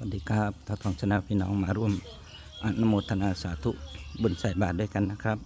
สวัสดีครับท้าทองชนะพี่น้องมาร่วมอนุโมทนาสาธุบุญใส่บาตรด้วยกันนะครับ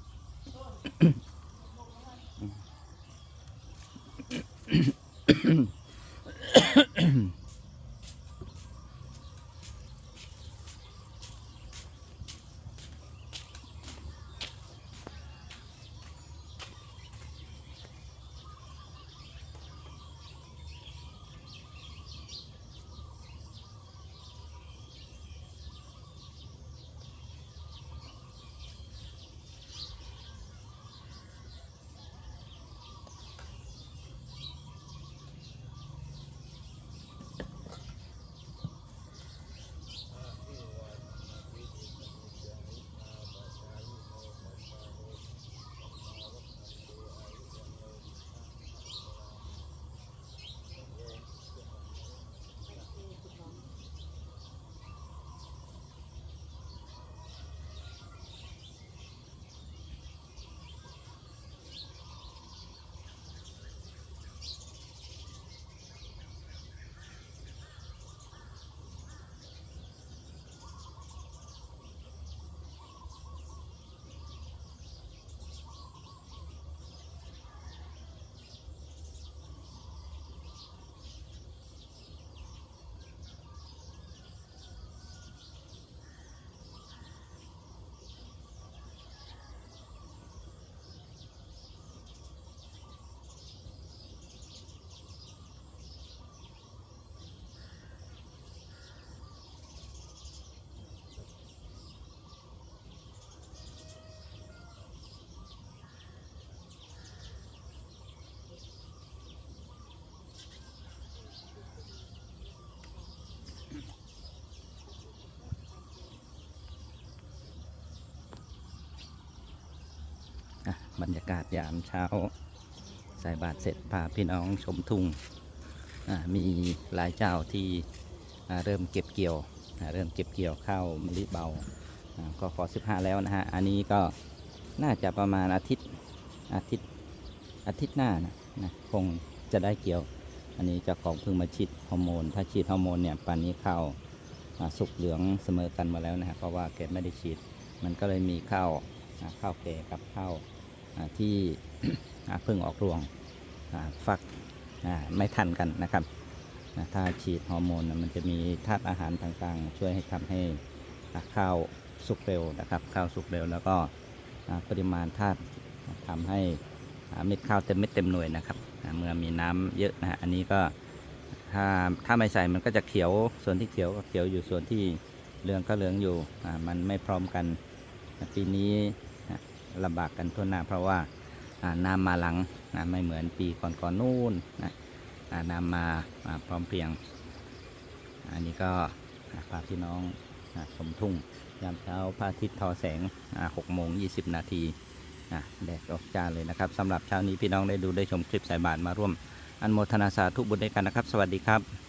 บรรยากาศยามเช้าใส่บาตรเสร็จพาพี่น้องชมทุ่งมีหลายเจ้าที่เริ่มเก็บเกี่ยว เริ่มเก็บเกี่ยวข้าวมะลิเบาอะก็ขอ15 แล้วนะฮะ อันนี้ก็น่าจะประมาณอาทิตย์อาทิตย์อาทิตย์หน้านะนะคงจะได้เกี่ยว อันนี้เจ้าของเพิ่งมาฉีดฮอร์โมน ถ้าฉีดฮอร์โมนเนี่ยป่านนี้ข้าวสุกเหลืองเสมอกันมาแล้วนะฮะเพราะว่าแกไม่ได้ฉีด มันก็เลยมีข้าวข้าวแก่กับข้าว ที่เพิ่งออกรวงฟักไม่ทันกันนะครับถ้าฉีดฮอร์โมนมันจะมีธาตุอาหารต่างๆ ช่วยให้ทำให้ข้าวสุกเร็วนะครับ ข้าวสุกเร็วแล้วก็ปริมาณธาตุทำให้เม็ดข้าวเต็มเม็ดเต็มหน่วยนะครับเมื่อมีน้ำเยอะนะอันนี้ก็ถ้าถ้าไม่ใส่มันก็จะเขียวส่วนที่เขียวก็เขียวอยู่ส่วนที่เหลืองก็เหลืองอยู่มันไม่พร้อมกัน ปีนี้ ลำบากกันทั่วหน้า เพราะว่าน้ำมาหลังนะไม่เหมือนปีก่อนๆนนู่นนะน้ำมาอ่าพร้อมเพรียง อันนี้ก็พาพี่น้องนะชมทุ่งยามเช้าพระอาทิตย์ทอแสงหกโมงยีนาทีแดดออกจ้าเลยนะครับสำหรับเช้านี้พี่น้องได้ดูได้ชมคลิปสายบาทมาร่วม อันโมทนาสาธุบุญด้วยกันนะครับ สวัสดีครับ